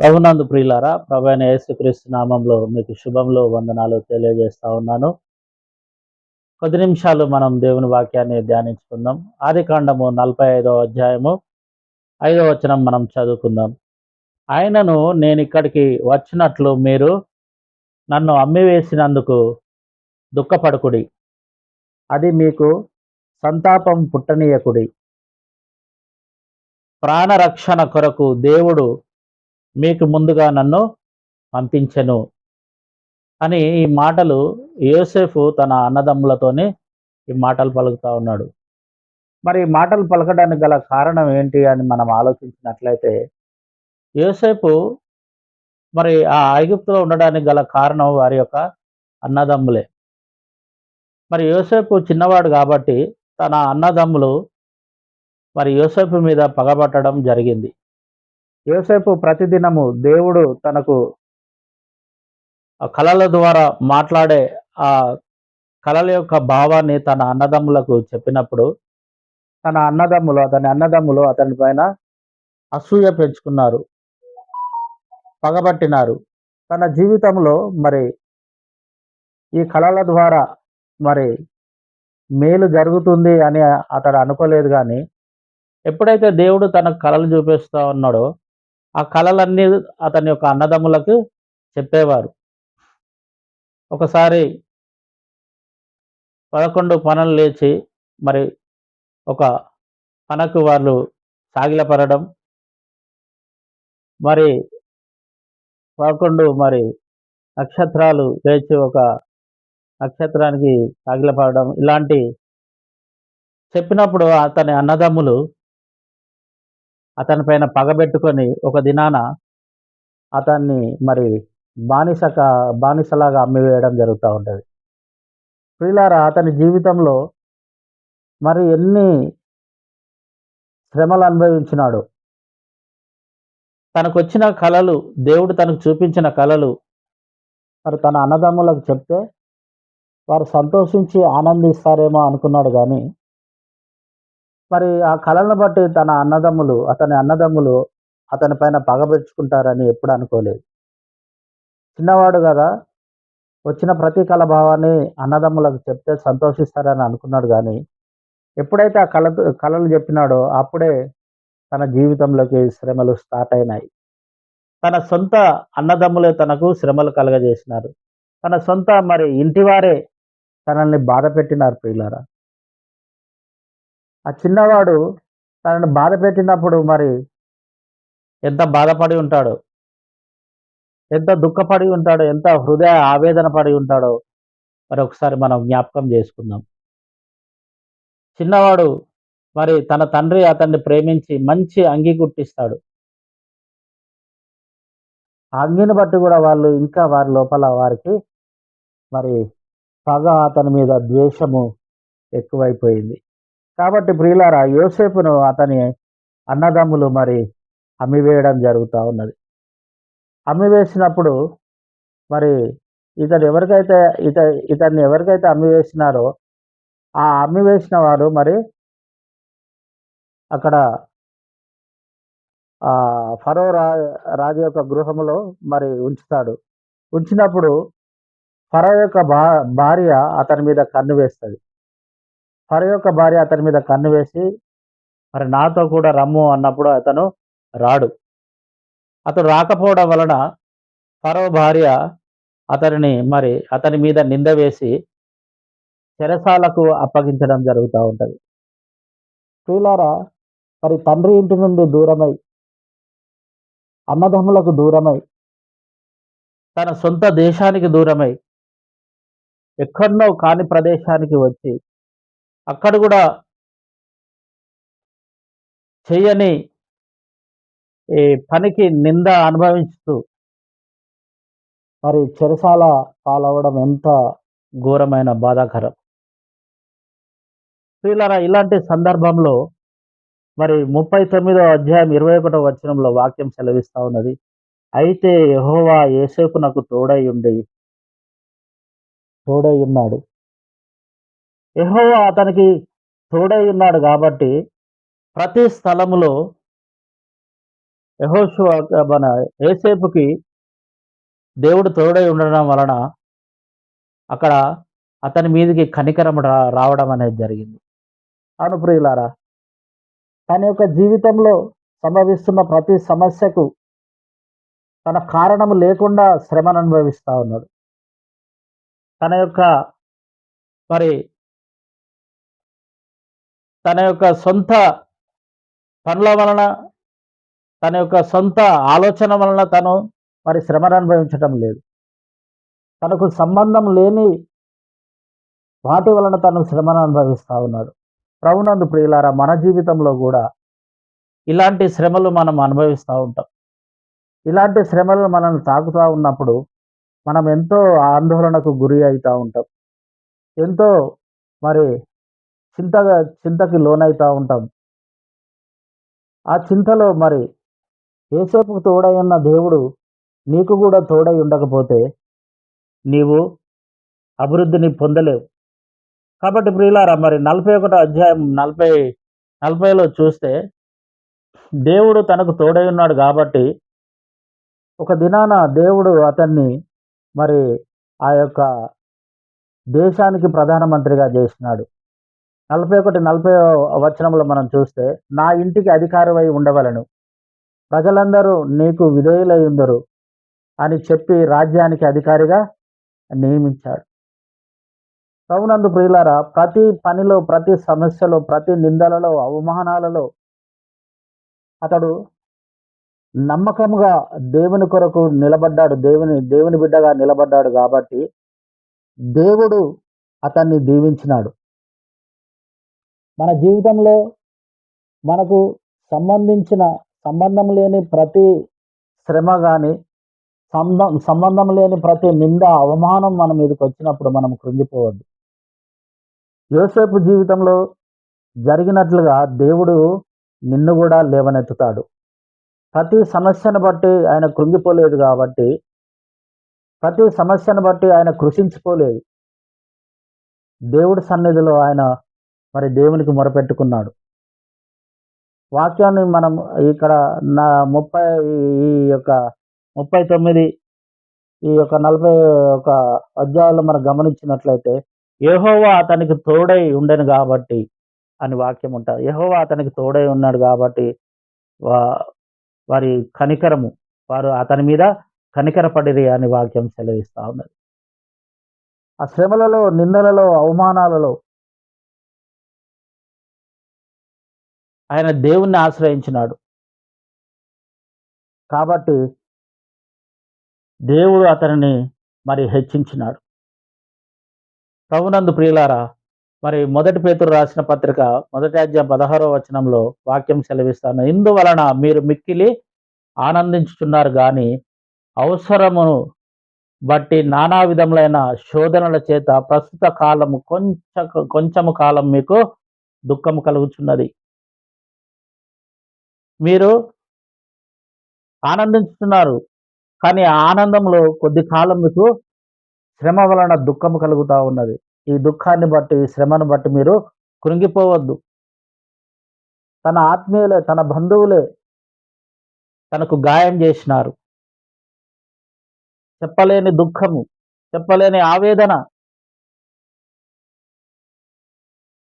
ప్రభునందు ప్రియులారా ప్రభైన యేసుక్రీస్తు నామంలో మీకు శుభంలో వందనాలు తెలియజేస్తా ఉన్నాను. కొద్ది నిమిషాలు మనం దేవుని వాక్యాన్ని ధ్యానించుకుందాం. ఆదికాండము నలభై ఐదవ అధ్యాయము ఐదవ వచనం మనం చదువుకుందాం. ఆయనను నేను ఇక్కడికి వచ్చినట్లు మీరు నన్ను అమ్మివేసినందుకు దుఃఖపడకుడి. అది మీకు సంతాపం పుట్టనీయకుడి. ప్రాణరక్షణ కొరకు దేవుడు మీకు ముందుగా నన్ను పంపించను. అని ఈ మాటలు యోసేఫు తన అన్నదమ్ములతోనే ఈ మాటలు పలుకుతా ఉన్నాడు. మరి ఈ మాటలు పలకడానికి గల కారణం ఏంటి అని మనం ఆలోచించినట్లయితే యోసేపు మరి ఆ ఐగుప్తులో ఉండడానికి గల కారణం వారి యొక్క అన్నదమ్ములే. మరి యోసేపు చిన్నవాడు కాబట్టి తన అన్నదమ్ములు మరి యోసేపు మీద పగబట్టడం జరిగింది. యోసేపు ప్రతిదినము దేవుడు తనకు ఆ కళల ద్వారా మాట్లాడే ఆ కళల యొక్క భావాన్ని తన అన్నదమ్ములకు చెప్పినప్పుడు తన అన్నదమ్ములు అతని అన్నదమ్ములు అతని పైన అసూయ పెంచుకున్నారు పగబట్టినారు. తన జీవితంలో మరి ఈ కళల ద్వారా మరి మేలు జరుగుతుంది అని అతడు అనుకోలేదు కానీ ఎప్పుడైతే దేవుడు తన కళలు చూపిస్తూ ఉన్నాడో ఆ కళలన్నీ అతని యొక్క అన్నదమ్ములకు చెప్పేవారు. ఒకసారి పదకొండు పనులు లేచి మరి ఒక పనకు వాళ్ళు సాగిలపడడం. మరి పదకొండు మరి నక్షత్రాలు లేచి ఒక నక్షత్రానికి సాగిలపడడం. ఇలాంటి చెప్పినప్పుడు అతని అన్నదమ్ములు అతని పైన పగబెట్టుకొని ఒక దినాన అతన్ని మరి బానిసక బానిసలాగా అమ్మివేయడం జరుగుతూ ఉంటుంది. ప్రియులారా అతని జీవితంలో మరి ఎన్ని శ్రమలు అనుభవించినాడు తనకు వచ్చిన కళలు దేవుడు తనకు చూపించిన కళలు మరి తన అన్నదమ్ములకు చెప్తే వారు సంతోషించి ఆనందిస్తారేమో అనుకున్నాడు కానీ మరి ఆ కళలను బట్టి తన అన్నదమ్ములు అతని అన్నదమ్ములు అతని పైన పగబెట్టుకుంటారని ఎప్పుడు అనుకోలేదు. చిన్నవాడు కదా వచ్చిన ప్రతి కళ భావాన్ని అన్నదమ్ములకు చెప్తే సంతోషిస్తారని అనుకున్నాడు కానీ ఎప్పుడైతే ఆ కళ కళలు చెప్పినాడో అప్పుడే తన జీవితంలోకి శ్రమలు స్టార్ట్ అయినాయి. తన సొంత అన్నదమ్ములే తనకు శ్రమలు కలగజేసినారు. తన సొంత మరి ఇంటివారే తనల్ని బాధ పెట్టినారు ప్రియులారా. ఆ చిన్నవాడు తనని బాధ పెట్టినప్పుడు మరి ఎంత బాధపడి ఉంటాడో ఎంత దుఃఖపడి ఉంటాడో ఎంత హృదయ ఆవేదన పడి ఉంటాడో మరి ఒకసారి మనం జ్ఞాపకం చేసుకుందాం. చిన్నవాడు మరి తన తండ్రి అతన్ని ప్రేమించి మంచి అంగి కుట్టిస్తాడు ఆ అంగిని బట్టి కూడా వాళ్ళు ఇంకా వారి లోపల వారికి మరి పగ అతని మీద ద్వేషము ఎక్కువైపోయింది. కాబట్టి ప్రియులారా యోసేపును అతని అన్నదమ్ములు మరి అమ్మివేయడం జరుగుతూ ఉన్నది. అమ్మివేసినప్పుడు మరి ఇతను ఎవరికైతే ఇత ఇతన్ని ఎవరికైతే అమ్మివేసినారో ఆ అమ్మివేసిన వారు మరి అక్కడ ఫరో రా రాజు యొక్క గృహములో మరి ఉంచుతాడు. ఉంచినప్పుడు ఫరో యొక్క భా భార్య అతని మీద కన్ను వేస్తుంది. ఫరో యొక్క భార్య అతని మీద కన్ను వేసి మరి నాతో కూడా రమ్ము అన్నప్పుడు అతను రాడు. అతడు రాకపోవడం వలన ఫరో భార్య అతనిని మరి అతని మీద నింద వేసి చెరసాలకు అప్పగించడం జరుగుతూ ఉంటుంది. స్త్రీలారా మరి తండ్రి ఇంటి నుండి దూరమై అన్నదమ్ములకు దూరమై తన సొంత దేశానికి దూరమై ఎక్కడో కాని ప్రదేశానికి వచ్చి అక్కడ కూడా చేయని ఈ పనికి నింద అనుభవిస్తూ మరి చెరసాల పాలవడం ఎంత ఘోరమైన బాధాకరం. ప్రియులారా ఇలాంటి సందర్భంలో మరి ముప్పై తొమ్మిదో అధ్యాయం ఇరవై ఒకటో వచనంలో వాక్యం సెలవిస్తూ ఉన్నది అయితే యహోవా ఏసేపునకు తోడై ఉండి తోడై ఉన్నాడు. యహోవా అతనికి తోడై ఉన్నాడు కాబట్టి ప్రతి స్థలములో యహోశివ మన ఏసేపుకి దేవుడు తోడై ఉండడం వలన అక్కడ అతని మీదకి కనికరం రా రావడం అనేది జరిగింది. అనుప్రియులారా తన యొక్క జీవితంలో సంభవిస్తున్న ప్రతి సమస్యకు తన కారణం లేకుండా శ్రమను అనుభవిస్తూ ఉన్నాడు. తన యొక్క మరి తన యొక్క సొంత పనుల వలన తన యొక్క సొంత ఆలోచన వలన తను మరి శ్రమను అనుభవించటం లేదు. తనకు సంబంధం లేని వాటి వలన తను శ్రమను అనుభవిస్తూ ఉన్నాడు. ప్రభునందు ప్రియులారా మన జీవితంలో కూడా ఇలాంటి శ్రమలు మనం అనుభవిస్తూ ఉంటాం. ఇలాంటి శ్రమలు మనల్ని తాకుతూ ఉన్నప్పుడు మనం ఎంతో ఆందోళనకు గురి అవుతూ ఉంటాం. ఎంతో మరి చింతగా చింతకి లోనైతూ ఉంటాం. ఆ చింతలో మరి ఏసేపుకు తోడై ఉన్న దేవుడు నీకు కూడా తోడై ఉండకపోతే నీవు అభివృద్ధిని పొందలేవు. కాబట్టి ప్రియులారా మరి నలభై ఒకటో అధ్యాయం నలభై నలభైలో చూస్తే దేవుడు తనకు తోడై ఉన్నాడు కాబట్టి ఒక దినాన దేవుడు అతన్ని మరి ఆ యొక్క దేశానికి ప్రధానమంత్రిగా చేసినాడు. నలభై ఒకటి నలభై వచనంలో మనం చూస్తే నా ఇంటికి అధికారమై ఉండవలను. ప్రజలందరూ నీకు విధేయులై ఉందరు అని చెప్పి రాజ్యానికి అధికారిగా నియమించాడు. ప్రభునందు ప్రియులారా ప్రతి పనిలో ప్రతి సమస్యలో ప్రతి నిందలలో అవమానాలలో అతడు నమ్మకంగా దేవుని కొరకు నిలబడ్డాడు. దేవుని దేవుని బిడ్డగా నిలబడ్డాడు కాబట్టి దేవుడు అతన్ని దీవించినాడు. మన జీవితంలో మనకు సంబంధించిన సంబంధం లేని ప్రతి శ్రమ కానీ సంబంధం సంబంధం లేని ప్రతి నింద అవమానం మన మీదకి వచ్చినప్పుడు మనం కృంగిపోవద్దు. యోసేపు జీవితంలో జరిగినట్లుగా దేవుడు నిన్ను కూడా లేవనెత్తుతాడు. ప్రతి సమస్యను బట్టి ఆయన కృంగిపోలేదు కాబట్టి ప్రతి సమస్యను బట్టి ఆయన కృషించిపోలేదు. దేవుడి సన్నిధిలో ఆయన మరి దేవునికి మొరపెట్టుకున్నాడు. వాక్యాన్ని మనం ఇక్కడ నా ముప్పై ఈ యొక్క ముప్పై తొమ్మిది ఈ యొక్క నలభై ఒక అధ్యాయంలో మనం గమనించినట్లయితే యెహోవా అతనికి తోడై ఉండను కాబట్టి అని వాక్యం ఉంటుంది. యెహోవా అతనికి తోడై ఉన్నాడు కాబట్టి వా వారి కనికరము వారు అతని మీద కనికరపడిరి అని వాక్యం సెలవిస్తూ ఉన్నది. ఆ శ్రమలలో నిందలలో అవమానాలలో ఆయన దేవుణ్ణి ఆశ్రయించినాడు. కాబట్టి దేవుడు అతనిని మరి హెచ్చించినాడు. ప్రభునందు ప్రియులారా మరి మొదటి పేతురు రాసిన పత్రిక మొదటి అధ్యాయం పదహారో వచనంలో వాక్యం సెలవిస్తాను. ఇందువలన మీరు మిక్కిలి ఆనందించుచున్నారు కానీ అవసరమును బట్టి నానా విధములైన శోధనల చేత ప్రస్తుత కాలము కొంచెం కొంచెము కాలం మీకు దుఃఖము కలుగుచున్నది. మీరు ఆనందించుతున్నారు. కానీ ఆ ఆనందంలో కొద్ది కాలం మీకు శ్రమ వలన దుఃఖం కలుగుతూ ఉన్నది. ఈ దుఃఖాన్ని బట్టి శ్రమను బట్టి మీరు కృంగిపోవద్దు. తన ఆత్మీయులే తన బంధువులే తనకు గాయం చేసినారు. చెప్పలేని దుఃఖము చెప్పలేని ఆవేదన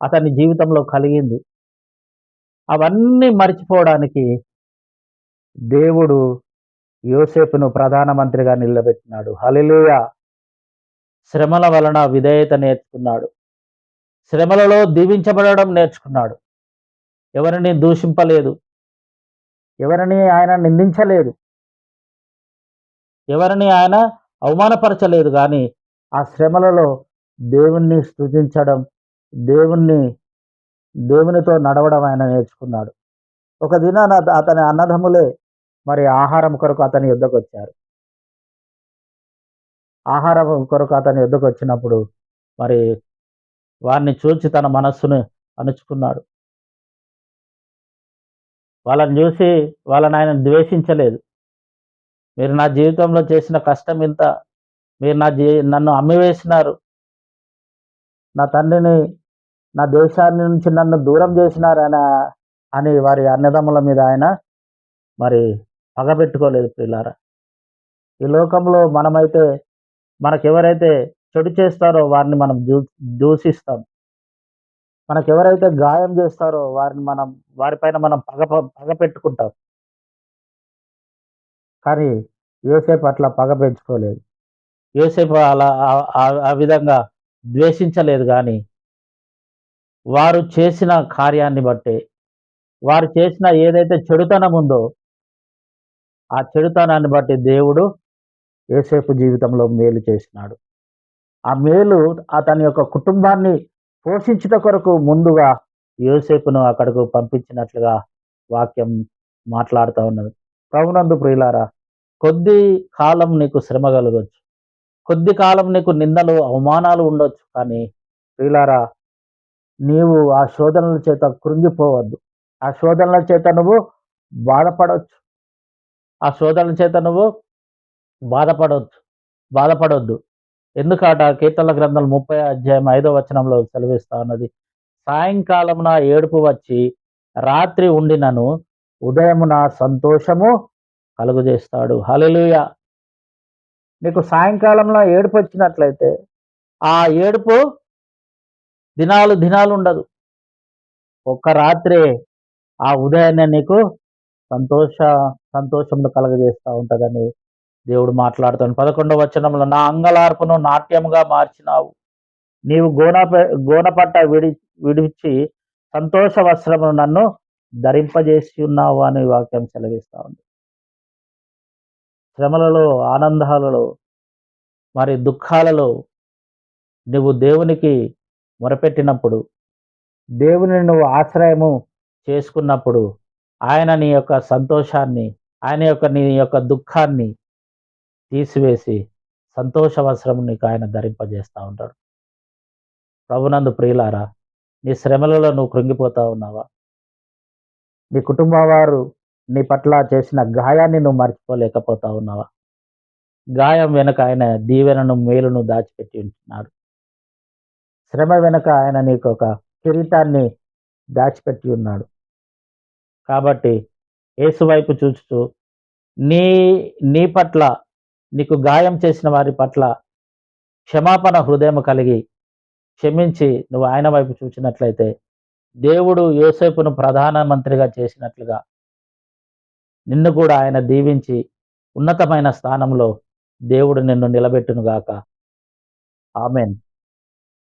అతని జీవితంలో కలిగింది. అవన్నీ మర్చిపోవడానికి దేవుడు యోసేపును ప్రధానమంత్రిగా నిలబెట్టినాడు. హలిలుయ శ్రమల వలన విధేయత నేర్చుకున్నాడు. శ్రమలలో దీవించబడడం నేర్చుకున్నాడు. ఎవరిని దూషింపలేదు. ఎవరిని ఆయన నిందించలేదు. ఎవరిని ఆయన అవమానపరచలేదు. కానీ ఆ శ్రమలలో దేవుణ్ణి స్తుతించడం దేవుణ్ణి దేవునితో నడవడం ఆయన నేర్చుకున్నాడు. ఒక దినాన అతని అన్నదమ్ములే మరి ఆహారం కొరకు అతని యుద్ధకు వచ్చారు ఆహారం కొరకు అతని యుద్ధకు వచ్చినప్పుడు మరి వారిని చూచి తన మనస్సును అణుచుకున్నాడు. వాళ్ళని చూసి వాళ్ళని ఆయన ద్వేషించలేదు. మీరు నా జీవితంలో చేసిన కష్టం ఇంత మీరు నా జీ నన్ను అమ్మివేసినారు. నా తండ్రిని నా దేశాన్ని నుంచి నన్ను దూరం చేసినారు అని వారి అన్నదమ్ముల మీద ఆయన మరి పగబెట్టుకోలేదు పిల్లారా ఈ లోకంలో మనమైతే మనకెవరైతే చెడు చేస్తారో వారిని మనం దూ దూషిస్తాం. మనకెవరైతే గాయం చేస్తారో వారిని మనం వారిపైన మనం పగ పగ పెట్టుకుంటాం. కానీ యోసేపు అట్లా పగ పెంచుకోలేదు. యోసేపు అలా ఆ విధంగా ద్వేషించలేదు కానీ వారు చేసిన కార్యాన్ని బట్టి వారు చేసిన ఏదైతే చెడుతనం ఉందో ఆ చెడుతనాన్ని బట్టి దేవుడు యోసేపు జీవితంలో మేలు చేసినాడు. ఆ మేలు అతని యొక్క కుటుంబాన్ని పోషించుట కొరకు ముందుగా యోసేపును అక్కడకు పంపించినట్లుగా వాక్యం మాట్లాడుతూ ఉన్నది. ప్రభునందు ప్రియులారా కొద్ది కాలం నీకు శ్రమ కలగచ్చు. కొద్ది కాలం నీకు నిందలు అవమానాలు ఉండొచ్చు. కానీ ప్రియులారా నీవు ఆ శోధనల చేత కృంగిపోవద్దు. ఆ శోధనల చేత నువ్వు బాధపడవచ్చు ఆ శోధనల చేత నువ్వు బాధపడవచ్చు బాధపడొద్దు. ఎందుకట కీర్తన గ్రంథం ముప్పై అధ్యాయం ఐదో వచనంలో సెలవిస్తా ఉన్నది. సాయంకాలమున ఏడుపు వచ్చి రాత్రి ఉండినను ఉదయమున సంతోషము కలుగజేస్తాడు. హలలుయ నీకు సాయంకాలంలో ఏడుపు వచ్చినట్లయితే ఆ ఏడుపు దినాలు దినాలు ఉండదు ఒక్క రాత్రే ఆ ఉదయాన్నే నీకు సంతోష సంతోషంను కలగజేస్తూ ఉంటుందని దేవుడు మాట్లాడుతాడు. పదకొండవ వచనంలో నా అంగలార్పును నాట్యముగా మార్చినావు. నీవు గోన గోనపట్ట విడి విడిచి సంతోష వస్త్రమును నన్ను ధరింపజేసి ఉన్నావు అని వాక్యం సెలవిస్తూ ఉంది. శ్రమలలో ఆనందాలలో మరి దుఃఖాలలో నువ్వు దేవునికి మొరపెట్టినప్పుడు దేవుని నువ్వు ఆశ్రయము చేసుకున్నప్పుడు ఆయన నీ యొక్క సంతోషాన్ని ఆయన యొక్క నీ యొక్క దుఃఖాన్ని తీసివేసి సంతోష వస్త్రము నీకు ఆయన ధరింపజేస్తూ ఉంటాడు. ప్రభునందు ప్రియులారా నీ శ్రమలలో నువ్వు కృంగిపోతూ ఉన్నావా? నీ కుటుంబ వారు నీ పట్ల చేసిన గాయాన్ని నువ్వు మర్చిపోలేకపోతా ఉన్నావా? గాయం వెనుక ఆయన దీవెనను మేలును దాచిపెట్టి ఉంటున్నాడు. శ్రమ వెనుక ఆయన నీకు ఒక కిరీటాన్ని దాచిపెట్టి ఉన్నాడు. కాబట్టి ఏసువైపు వైపు చూస్తూ నీ నీ పట్ల నీకు గాయం చేసిన వారి పట్ల క్షమాపణ హృదయం కలిగి క్షమించి నువ్వు ఆయన వైపు చూసినట్లయితే దేవుడు యోసేపును ప్రధానమంత్రిగా చేసినట్లుగా నిన్ను కూడా ఆయన దీవించి ఉన్నతమైన స్థానంలో దేవుడు నిన్ను నిలబెట్టునుగాక. ఆమెన్.